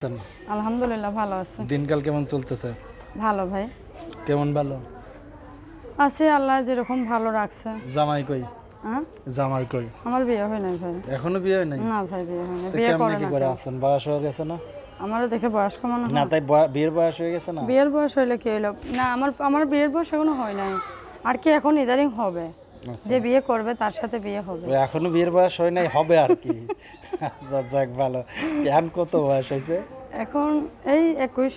আছেন? আলহামদুলিল্লাহ ভালো আছে। দিনকাল কেমন চলতেছে? ভালো ভাই। কেমন ভালো? আছে আল্লাহ যেরকম ভালো রাখছে। জামাই কই? হ্যাঁ জামাই কই? আমার বিয়ে হয় নাই ভাই। এখনও বিয়ে হয় নাই? না ভাই বিয়ে হয় না তো বিয়ে করে কি করে আছেন? বয়স হয়ে গেছে না? আমারও দেখে বয়স্ক মনে হয়। না তাই বিয়ের বয়স হয়ে গেছে না? বিয়ের বয়স হইলে কি হইল? না আমার আমার বিয়ের বয়স এখনও হয় নাই। আর কি এখন ইদারিং হবে? যে বিয়ে করবে তার সাথে বিয়ে হবে। এখনও বিয়ের বয়স হয় নাই হবে আর কি। আচ্ছা, যাক ভালো। এখন কত বয়স হয়েছে? এখন এই একুশ।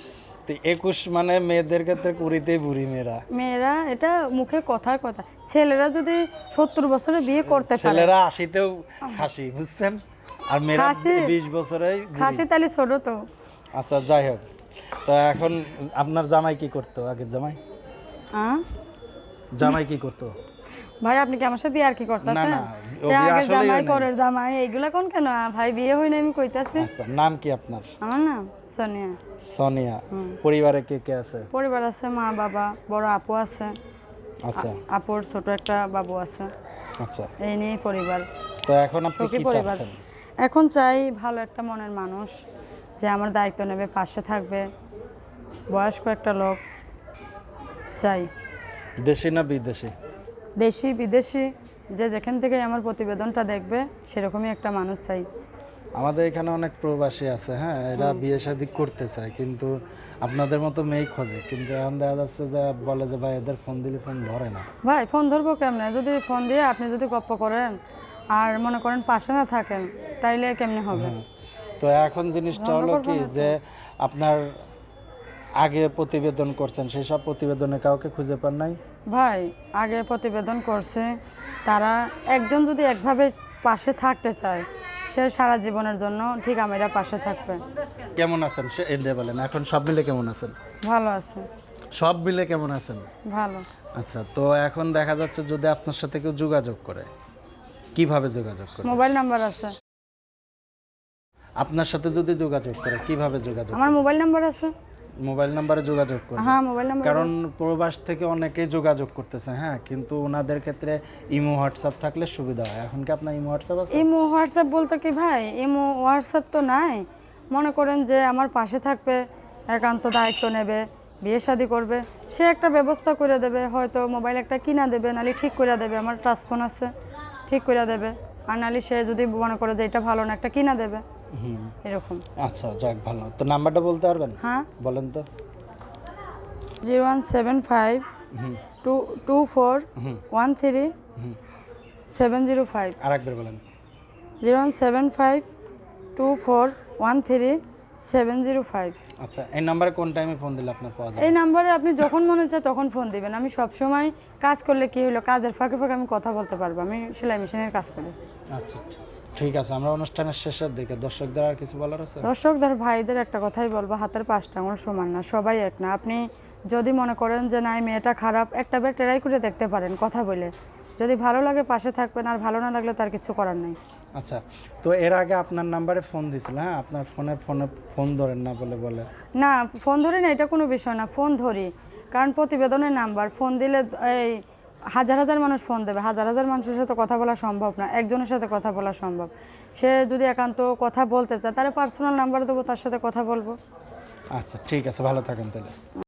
একুশ মানে মেয়েদের ক্ষেত্রে কুড়িতেই বুড়ি মেয়েরা। মেয়েরা এটা মুখে কথার কথা ছেলেরা যদি সত্তর বছরে বিয়ে করতে পারে। ছেলেরা আশিতেও খাসি বুঝছেন? আর মেয়েরা বিশ বছরে। খাসি তালি ছোট তো। আচ্ছা যাই হোক। তো এখন আপনার জামাই কি করতো আগের জামাই? হ্যাঁ জামাই কি করতো? ভাই আপনি কি আমার সাথে আর কি করতেছেন? আগের জামাই পরের জামাই এইগুলা কোন কেন? ভাই বিয়ে হই না আমি কইতাছি। আচ্ছা নাম কি আপনার? আমার নাম সোনিয়া। সোনিয়া। পরিবারে কে কে আছে? পরিবার আছে মা বাবা বড় আপু আছে। আচ্ছা। আপুর ছোট একটা বাবু আছে। আচ্ছা। এই নিয়েই পরিবার। তো এখন আপনি কি চাচ্ছেন? এখন চাই ভালো একটা মনের মানুষ যে আমার দায়িত্ব নেবে পাশে থাকবে। বয়স্ক একটা লোক চাই। দেশি না বিদেশি? দেশি বিদেশি যে যেখান থেকে আমার প্রতিবেদনটা দেখবে সেরকমই একটা মানুষ চাই। আমাদের এখানে অনেক প্রবাসী আছে হ্যাঁ? এরা বিয়ে শাদী করতে চায় কিন্তু আপনাদের মতো মেয়ে খোঁজে। কিন্তু এখন দেখা যাচ্ছে যে বলে যে ভাই এদের ফোন দিলে ফোন ধরে না। ভাই ফোন ধরবো কেমনে? যদি ফোন দিয়ে আপনি যদি গপ্প করেন আর মনে করেন পাশে না থাকেন তাইলে কেমনে হবে? তো এখন জিনিসটা হলো কি যে আপনার আগে প্রতিবেদন করছেন সেই সব প্রতিবেদনে কাউকে খুঁজে পান নাই? ভাই আগে প্রতিবেদন করছে তারা একজন যদি একভাবে পাশে থাকতে চায় সে সারা জীবনের জন্য ঠিক আমিরা পাশে থাকবে। কেমন আছেন? সে বলেন এখন সব মিলে কেমন আছেন? ভালো আছে। সব মিলে কেমন আছেন? ভালো। আচ্ছা তো এখন দেখা যাচ্ছে যদি আপনার সাথে কেউ যোগাযোগ করে কীভাবে যোগাযোগ করে? মোবাইল নাম্বার আছে। আপনার সাথে যদি যোগাযোগ করে কীভাবে যোগাযোগ আমার মোবাইল নাম্বার আছে। মোবাইল নাম্বারে যোগাযোগ করে হ্যাঁ মোবাইল নাম্বার। কারণ প্রবাস থেকে অনেকেই যোগাযোগ করতেছে হ্যাঁ কিন্তু ওনাদের ক্ষেত্রে ইমো হোয়াটসঅ্যাপ থাকলে সুবিধা হয়। এখন কি আপনার ইমো হোয়াটসঅ্যাপ আছে? ইমো হোয়াটসঅ্যাপ বলতে কি ভাই? ইমো হোয়াটসঅ্যাপ তো নাই। মনে করেন যে আমার পাশে থাকবে একান্ত দায়িত্ব নেবে বিয়ে শাদি করবে। সে একটা ব্যবস্থা করে দেবে হয়তো মোবাইল একটা কিনা দেবে নালি ঠিক করে দেবে। আমার টাচ ফোন আছে ঠিক করে দেবে। আর নালি সে যদি মনে করে যে এটা ভালো না একটা কিনা দেবে। এরকম। আচ্ছা যাক ভালো। তো নাম্বারটা বলতে পারবেন? হ্যাঁ। বলেন তো। Zero one seven five two two four one three seven zero five. আর একবার বলেন। Zero one seven five two four one three seven zero five. আচ্ছা এই নাম্বারে কোন টাইমে ফোন দিলে আপনার পাওয়া যাবে? এই নাম্বারে আপনি যখন মনে চায় তখন ফোন দিবেন। আমি সব সময় কাজ করলে কি হলো কাজের ফাঁকে ফাঁকে আমি কথা বলতে পারব। আমি সেলাই মেশিনের কাজ করি। আচ্ছা। ঠিক আছে আমরা অনুষ্ঠানের শেষের দিকে দর্শকদের আর কিছু বলার আছে? দর্শকদের ভাইদের একটা কথাই বলব হাতের পাঁচটা আঙুল সমান না সবাই এক না। আপনি যদি মনে করেন যে না মেয়েটা খারাপ একটা বার ট্রাই করে দেখতে পারেন কথা বলে। যদি ভালো লাগে পাশে থাকবেন আর ভালো না লাগলে তার কিছু করার নেই। আচ্ছা তো এর আগে আপনার নাম্বারে ফোন দিছিল হ্যাঁ? আপনার ফোনে ফোনে ফোন ধরেন না বলে বলে। না ফোন ধরি না এটা কোনো বিষয় না ফোন ধরি। কারণ প্রতিবেদনের নাম্বার ফোন দিলে এই হাজার হাজার মানুষ ফোন দেবে, হাজার হাজার মানুষের সাথে কথা বলা সম্ভব না, একজনের সাথে কথা বলা সম্ভব। সে যদি একান্ত কথা বলতে চায় তার পার্সোনাল নাম্বার দেবো, তার সাথে কথা বলব। আচ্ছা ঠিক আছে, ভালো থাকেন তাহলে।